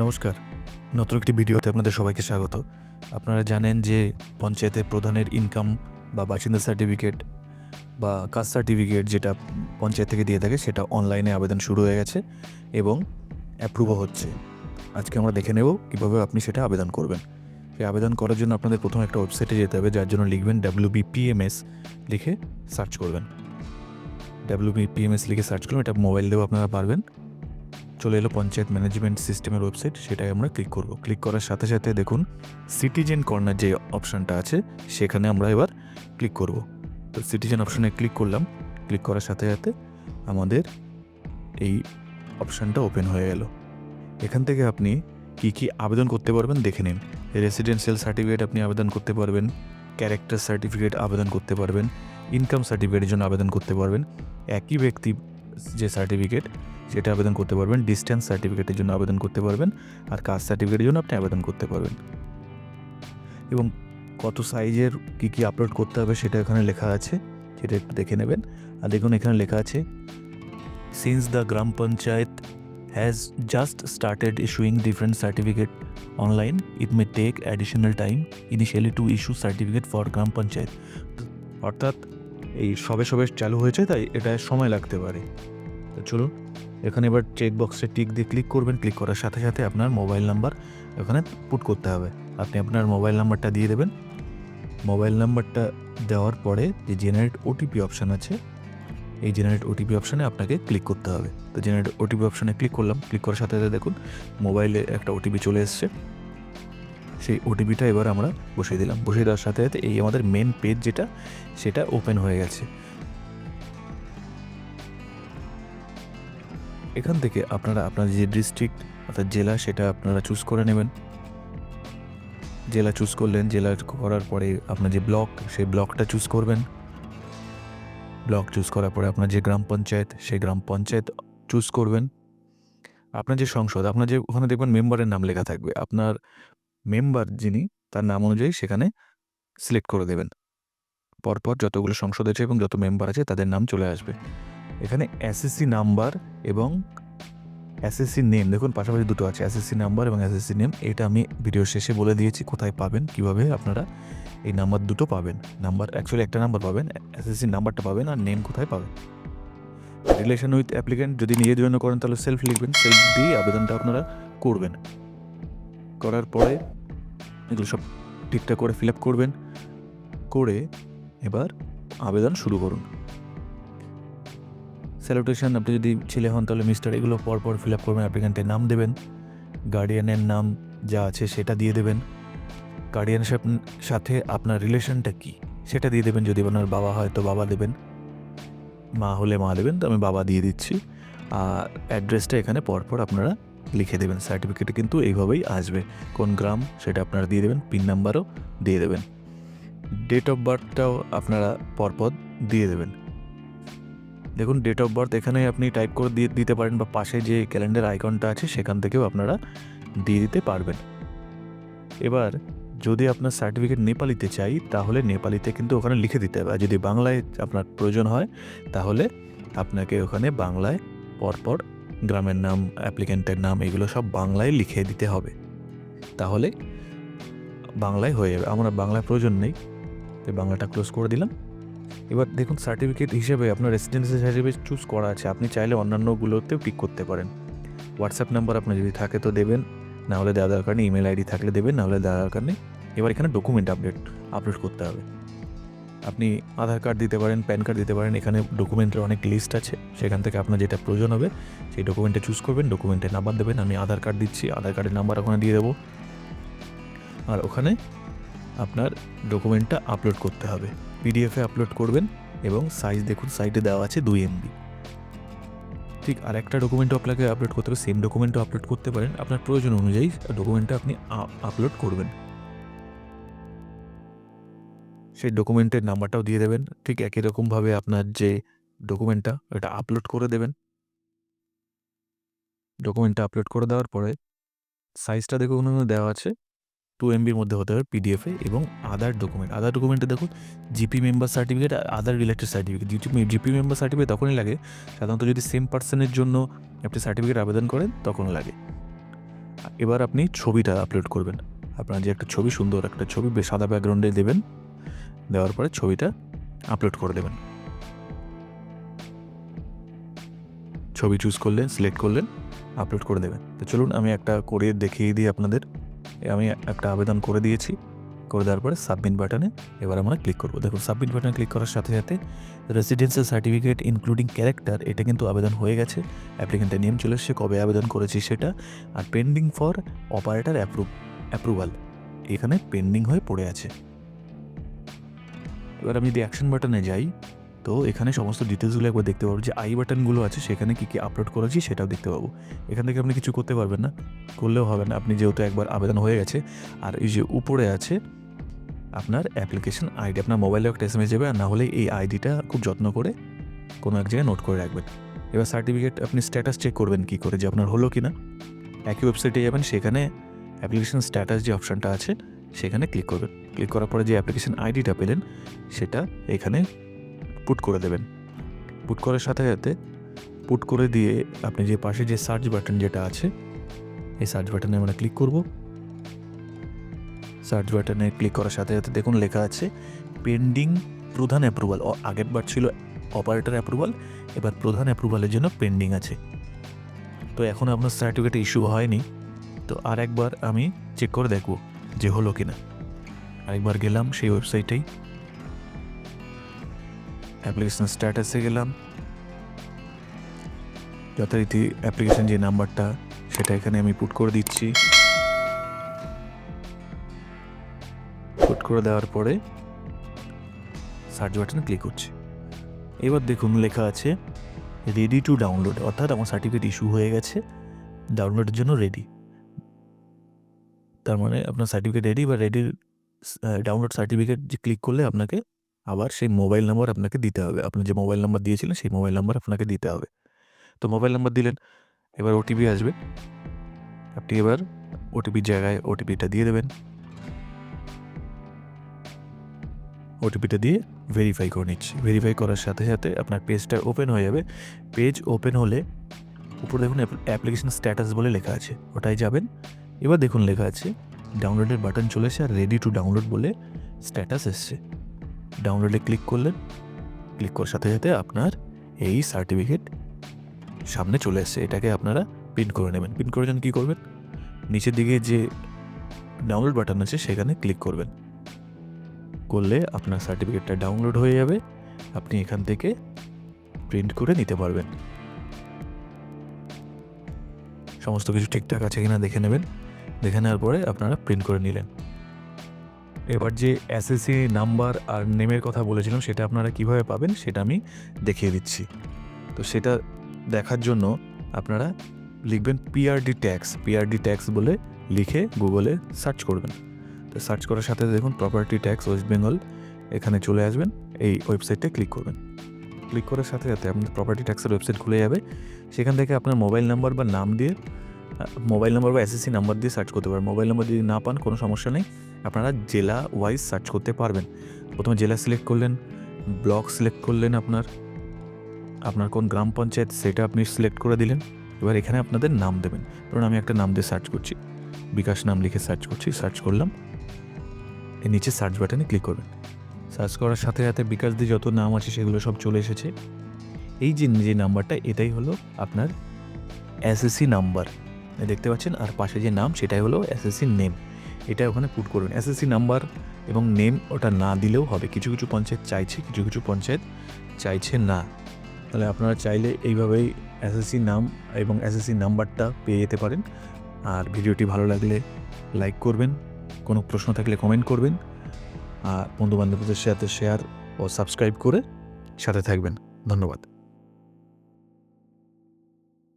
নমস্কার। নতুন একটি ভিডিওতে আপনাদের সবাইকে স্বাগত। আপনারা জানেন যে পঞ্চায়েতের প্রধানের ইনকাম বা বাসিন্দা সার্টিফিকেট বা কাস্ট সার্টিফিকেট যেটা পঞ্চায়েত থেকে দিয়ে থাকে, সেটা অনলাইনে আবেদন শুরু হয়ে গেছে এবং অ্যাপ্রুভও হচ্ছে। আজকে আমরা দেখে নেব কীভাবে আপনি সেটা আবেদন করবেন। সেই আবেদন করার জন্য আপনাদের প্রথম একটা ওয়েবসাইটে যেতে হবে, যার জন্য লিখবেন ডাব্লিউ বিপিএমএস লিখে সার্চ করবেন। ডাব্লিউ বিপিএমএস লিখে সার্চ করবেন এটা মোবাইল দিয়েও আপনারা পারবেন। চলে এলো পঞ্চায়েত ম্যানেজমেন্ট সিস্টেমের ওয়েবসাইট, সেটাই আমরা ক্লিক করব। ক্লিক করার সাথে সাথে দেখুন সিটিজেন কর্নার যে অপশানটা আছে, সেখানে আমরা এবার ক্লিক করব। তো সিটিজেন অপশানে ক্লিক করলাম। ক্লিক করার সাথে সাথে আমাদের এই অপশানটা ওপেন হয়ে গেল। এখান থেকে আপনি কি কি আবেদন করতে পারবেন দেখে নিন। রেসিডেন্সিয়াল সার্টিফিকেট আপনি আবেদন করতে পারবেন ক্যারেক্টার সার্টিফিকেট আবেদন করতে পারবেন ইনকাম সার্টিফিকেটের জন্য আবেদন করতে পারবেন। একই ব্যক্তি যে সার্টিফিকেট সেটা আবেদন করতে পারবেন ডিস্টেন্স সার্টিফিকেটের জন্য আবেদন করতে পারবেন আর কাস্ট সার্টিফিকেটের জন্য আপনি আবেদন করতে পারবেন। এবং কত সাইজের কী কী আপলোড করতে হবে সেটা এখানে লেখা আছে, সেটা একটু দেখে নেবেন। আর দেখুন এখানে লেখা আছে since the gram panchayat has just started issuing different certificate online it may take additional time initially to issue certificate for gram panchayat অর্থাৎ এই সবে সবে চালু হয়েছে, তাই এটা সময় লাগতে পারে। চলুন। এখানে এবার চেক বক্সে টিক দিয়ে ক্লিক করবেন ক্লিক করার সাথে সাথে আপনার মোবাইল নাম্বার এখানে পুট করতে হবে। আপনি আপনার মোবাইল নাম্বারটা দিয়ে দেবেন। মোবাইল নাম্বারটা দেওয়ার পরে যে জেনারেট ওটিপি অপশান আছে, এই জেনারেট ওটিপি অপশানে আপনাকে ক্লিক করতে হবে। তো জেনারেট ওটিপি অপশানে ক্লিক করলাম ক্লিক করার সাথে সাথে দেখুন মোবাইলে একটা ওটিপি চলে এসছে। সেই ওটিপিটা এবার আমরা বসিয়ে দিলাম। বসিয়ে দেওয়ার সাথে সাথে এই আমাদের মেন পেজ যেটা, সেটা ওপেন হয়ে গেছে। এখান থেকে আপনারা আপনার যে ডিস্ট্রিক্ট অর্থাৎ জেলা সেটা আপনারা চুজ করে নেবেন। জেলা চুজ করলেন, জেলা করার পরে আপনার যে ব্লক সেই ব্লকটা চুজ করবেন। ব্লক চুজ করার পরে আপনার যে গ্রাম পঞ্চায়েত, সেই গ্রাম পঞ্চায়েত চুজ করবেন। আপনার যে সংসদ, আপনার যে ওখানে দেখবেন মেম্বারের নাম লেখা থাকবে। আপনার মেম্বার যিনি, তার নাম অনুযায়ী সেখানে সিলেক্ট করে দেবেন। পরপর যতগুলো সংসদ আছে এবং যত মেম্বার আছে, তাদের নাম চলে আসবে। এখানে এসএসসি নাম্বার এবং এসএসসি নেম দেখুন পাশাপাশি দুটো আছে এসএসসি নাম্বার এবং এসএসসি নেম এটা আমি ভিডিও শেষে বলে দিয়েছি কোথায় পাবেন, কীভাবে আপনারা এই নাম্বার দুটো পাবেন। নাম্বার অ্যাকচুয়ালি একটা নাম্বার পাবেন এসএসসি নাম্বারটা পাবেন আর নেম কোথায় পাবেন। রিলেশন উইথ অ্যাপ্লিক্যান্ট যদি নিজের জন্য করেন তাহলে সেলফ লিখবেন সেলফ দিয়ে আবেদনটা আপনারা করবেন। করার পরে এগুলো সব ঠিকঠাক করে ফিল আপ করবেন, করে এবার আবেদন শুরু করুন। স্যালুটেশন আপনি যদি ছেলে হন, তাহলে মিস্টার এগুলো পরপর ফিল আপ করবেন অ্যাপ্লিক্যান্টের নাম দেবেন গার্ডিয়ানের নাম যা আছে সেটা দিয়ে দেবেন। গার্ডিয়ানের সাথে আপনার রিলেশনটা কি, সেটা দিয়ে দেবেন। যদি আপনার বাবা হয়, তো বাবা দেবেন। মা হলে মা দেবেন, তো আমি বাবা দিয়ে দিচ্ছি। আর অ্যাড্রেসটা এখানে পরপর আপনারা লিখে দেবেন। সার্টিফিকেটে কিন্তু এইভাবেই আসবে। কোন গ্রাম, সেটা আপনারা দিয়ে দেবেন। পিন নাম্বারও দিয়ে দেবেন। ডেট অফ বার্থটাও আপনারা পরপর দিয়ে দেবেন। দেখুন ডেট অফ বার্থ এখানে আপনি টাইপ করে দিয়ে দিতে পারেন বা পাশে যে ক্যালেন্ডার আইকনটা আছে, সেখান থেকেও আপনারা দিয়ে দিতে পারবেন। এবার, যদি আপনার সার্টিফিকেট নেপালিতে চাই, তাহলে নেপালিতে কিন্তু ওখানে লিখে দিতে হবে। আর যদি বাংলায় আপনার প্রয়োজন হয়, তাহলে আপনাকে ওখানে বাংলায় পরপর গ্রামের নাম অ্যাপ্লিক্যান্টের নাম, এগুলো সব বাংলায় লিখে দিতে হবে। তাহলে বাংলায় হয়ে যাবে। আমার বাংলায় প্রয়োজন নেই। তাই বাংলাটা ক্লোজ করে দিলাম। এবার দেখুন সার্টিফিকেট হিসেবে আপনার রেসিডেন্সি সার্টিফিকেট চুজ করা আছে। আপনি চাইলে অন্যান্যগুলোতেও টিক করতে পারেন। হোয়াটসঅ্যাপ নাম্বার আপনার যদি থাকে তো দেবেন না হলে দেওয়া দরকার নেই ইমেল আইডি থাকলে দেবেন না হলে দেওয়া দরকার নেই এবার এখানে ডকুমেন্ট আপডেট আপলোড করতে হবে। আপনি আধার কার্ড দিতে পারেন প্যান কার্ড দিতে পারেন, এখানে ডকুমেন্টের অনেক লিস্ট আছে। সেখান থেকে আপনার যেটা প্রয়োজন হবে, সেই ডকুমেন্টে চুজ করবেন ডকুমেন্টের নাম্বার দেবেন, আমি আধার কার্ড দিচ্ছি, আধার কার্ডের নাম্বার ওখানে দিয়ে দেবো। আর ওখানে আপনার ডকুমেন্টটা আপলোড করতে হবে। পিডিএফে আপলোড করবেন এবং সাইজ দেখুন সাইডে দেওয়া আছে দুই এমবি ঠিক, আর একটা ডকুমেন্টও আপনাকে আপলোড করতে হবে সেম ডকুমেন্টও আপলোড করতে পারেন। আপনার প্রয়োজন অনুযায়ী ডকুমেন্টটা আপনি আপলোড করবেন। সেই ডকুমেন্টের নাম্বারটাও দিয়ে দেবেন। ঠিক একই রকমভাবে আপনার যে ডকুমেন্টটা ওটা আপলোড করে দেবেন। ডকুমেন্টটা আপলোড করে দেওয়ার পরে সাইজটা দেখুন দেওয়া আছে। টু এমবির মধ্যে হতে হবে পিডিএফে এবং আদার ডকুমেন্ট আদার ডকুমেন্টে দেখুন জিপি মেম্বার সার্টিফিকেট আর other related certificate GP member certificate তখনই লাগে, সাধারণত যদি সেম পার্সনের জন্য আপনি সার্টিফিকেট আবেদন করেন তখন লাগে। এবার আপনি ছবিটা আপলোড করবেন। আপনার যে একটা ছবি সুন্দর একটা ছবি সাদা ব্যাকগ্রাউন্ডে দেবেন, দেওয়ার পরে ছবিটা আপলোড করে দেবেন। ছবি চুজ করলেন সিলেক্ট করলেন আপলোড করে দেবেন। তো চলুন, আমি একটা করে দেখিয়ে দিই আপনাদের। আমি একটা আবেদন করে দিয়েছি। করে দেওয়ার পরে সাবমিট বাটনে এবার আমরা ক্লিক করব। দেখুন সাবমিট বাটনে ক্লিক করার সাথে সাথে রেসিডেন্সিয়াল সার্টিফিকেট ইনক্লুডিং ক্যারেক্টার এটা কিন্তু আবেদন হয়ে গেছে। অ্যাপ্লিকেন্টের নেম চলে এসেছে, কবে আবেদন করেছি সেটা, আর pending for operator approve approval এখানে পেন্ডিং হয়ে পড়ে আছে। এবার আমি যদি অ্যাকশন বাটনে যাই তো এখানে সমস্ত ডিটেলসগুলো একবার দেখতে পাবো যে আই বাটনগুলো আছে, সেখানে কী কী আপলোড করেছি সেটাও দেখতে পাবো। এখান থেকে আপনি কিছু করতে পারবেন না, করলেও হবে না। আপনি যেহেতু একবার আবেদন হয়ে গেছে, আর এই যে উপরে আছে আপনার অ্যাপ্লিকেশন আইডি আপনার মোবাইলে একটা এস এম এস যাবে, আর না হলে এই আইডিটা খুব যত্ন করে কোনো এক জায়গায় নোট করে রাখবেন। এবার সার্টিফিকেট আপনি স্ট্যাটাস চেক করবেন কী করে, যে আপনার হলো কি না একই ওয়েবসাইটে যাবেন, সেখানে অ্যাপ্লিকেশন স্ট্যাটাস যে অপশানটা আছে, সেখানে ক্লিক করবেন। ক্লিক করার পরে যে অ্যাপ্লিকেশন আইডিটা পেলেন, সেটা এখানে পুট করে দেবেন। পুট করার সাথে সাথে পুট করে দিয়ে আপনি যে পাশে যে সার্চ বাটন যেটা আছে, এই সার্চ বাটনে আমরা ক্লিক করব। সার্চ বাটনে ক্লিক করার সাথে সাথে দেখুন লেখা আছে, পেন্ডিং প্রধান অ্যাপ্রুভাল। আগের বার ছিল অপারেটর অ্যাপ্রুভাল, এবার প্রধান অ্যাপ্রুভালের জন্য পেন্ডিং আছে। তো এখন আপনার সার্টিফিকেট ইস্যু হয়নি, তো আর একবার আমি চেক করে দেখব যে হলো কিনা। আরেকবার গেলাম সেই ওয়েবসাইটেই। অ্যাপ্লিকেশন স্ট্যাটাসে গেলাম। যথারীতি অ্যাপ্লিকেশন যে নাম্বারটা, সেটা এখানে আমি পুট করে দিচ্ছি। পুট করে দেওয়ার পরে সার্চ বাটনে ক্লিক করছি। এবার দেখুন লেখা আছে রেডি টু ডাউনলোড অর্থাৎ আমার সার্টিফিকেট ইস্যু হয়ে গেছে ডাউনলোডের জন্য রেডি তার মানে আপনার সার্টিফিকেট রেডি বা রেডি ডাউনলোড সার্টিফিকেট যে ক্লিক করলে আপনাকে আবার সেই মোবাইল নাম্বার আপনাকে দিতে হবে। আপনি যে মোবাইল নাম্বার দিয়েছিলেন, সেই মোবাইল নাম্বার আপনাকে দিতে হবে। তো মোবাইল নাম্বার দিলেন, এবার ওটিপি আসবে। আপনি এবার ওটিপির জায়গায় ওটিপিটা দিয়ে দেবেন। ওটিপিটা দিয়ে ভেরিফাই করে নিচ্ছি। ভেরিফাই করার সাথে সাথে আপনার পেজটা ওপেন হয়ে যাবে। পেজ ওপেন হলে উপরে দেখুন অ্যাপ্লিকেশন স্ট্যাটাস বলে লেখা আছে। ওটাই যাবেন। এবার দেখুন লেখা আছে ডাউনলোডের বাটন চলে এসে আর রেডি টু ডাউনলোড বলে স্ট্যাটাস এসছে। ডাউনলোডে ক্লিক করলেন। ক্লিক করার সাথে সাথে আপনার এই সার্টিফিকেট সামনে চলে এসছে এটাকে আপনারা প্রিন্ট করে নেবেন। প্রিন্ট করে কী করবেন? নিচের দিকে যে ডাউনলোড বাটন আছে, সেখানে ক্লিক করবেন। করলে আপনার সার্টিফিকেটটা ডাউনলোড হয়ে যাবে। আপনি এখান থেকে প্রিন্ট করে নিতে পারবেন। সমস্ত কিছু ঠিকঠাক আছে কিনা দেখে নেবেন। দেখে নেওয়ার পরে আপনারা প্রিন্ট করে নিলেন। এবার যে এসএসসি নাম্বার আর নেমের কথা বলেছিলাম, সেটা আপনারা কীভাবে পাবেন সেটা আমি দেখিয়ে দিচ্ছি। তো সেটা দেখার জন্য আপনারা লিখবেন পিআরডি ট্যাক্স পিআরডি ট্যাক্স বলে লিখে গুগলে সার্চ করবেন। তো সার্চ করার সাথে দেখুন প্রপার্টি ট্যাক্স ওয়েস্ট বেঙ্গল এখানে চলে আসবেন, এই ওয়েবসাইটে ক্লিক করবেন। ক্লিক করার সাথে সাথে আপনার প্রপার্টি ট্যাক্সের ওয়েবসাইট খুলে যাবে। সেখান থেকে আপনার মোবাইল নাম্বার বা নাম দিয়ে মোবাইল নাম্বার বা এসএসসি নাম্বার দিয়ে সার্চ করতে পারেন। মোবাইল নাম্বার যদি না পান, কোনো সমস্যা নেই। আপনারা জেলা ওয়াইজ সার্চ করতে পারবেন। প্রথমে জেলা সিলেক্ট করলেন ব্লক সিলেক্ট করলেন আপনার। আপনার কোন গ্রাম পঞ্চায়েত সেটা আপনি সিলেক্ট করে দিলেন। এবার এখানে আপনাদের নাম দেবেন। ধরুন আমি একটা নাম দিয়ে সার্চ করছি। বিকাশ নাম লিখে সার্চ করছি সার্চ করলাম। এর নিচে সার্চ বাটনে ক্লিক করবেন। সার্চ করার সাথে সাথে বিকাশ দিয়ে যত নাম আছে সেগুলো সব চলে এসেছে। এই যে যে নাম্বারটা, এটাই হলো আপনার এসএসসি নাম্বার দেখতে পাচ্ছেন? আর পাশে যে নাম, সেটাই হলো এসএসসি নেম এটা ওখানে পুট করবেন এসএসসি নাম্বার এবং নেম ওটা না দিলেও হবে। কিছু কিছু পঞ্চায়েত চাইছে, কিছু কিছু পঞ্চায়েত চাইছে না। তাহলে আপনারা চাইলে এইভাবেই এসএসসি নাম এবং এসএসসি নাম্বারটা পেয়ে যেতে পারেন। আর ভিডিওটি ভালো লাগলে লাইক করবেন, কোনো প্রশ্ন থাকলে কমেন্ট করবেন। আর বন্ধুবান্ধবদের সাথে শেয়ার ও সাবস্ক্রাইব করে সাথে থাকবেন। ধন্যবাদ।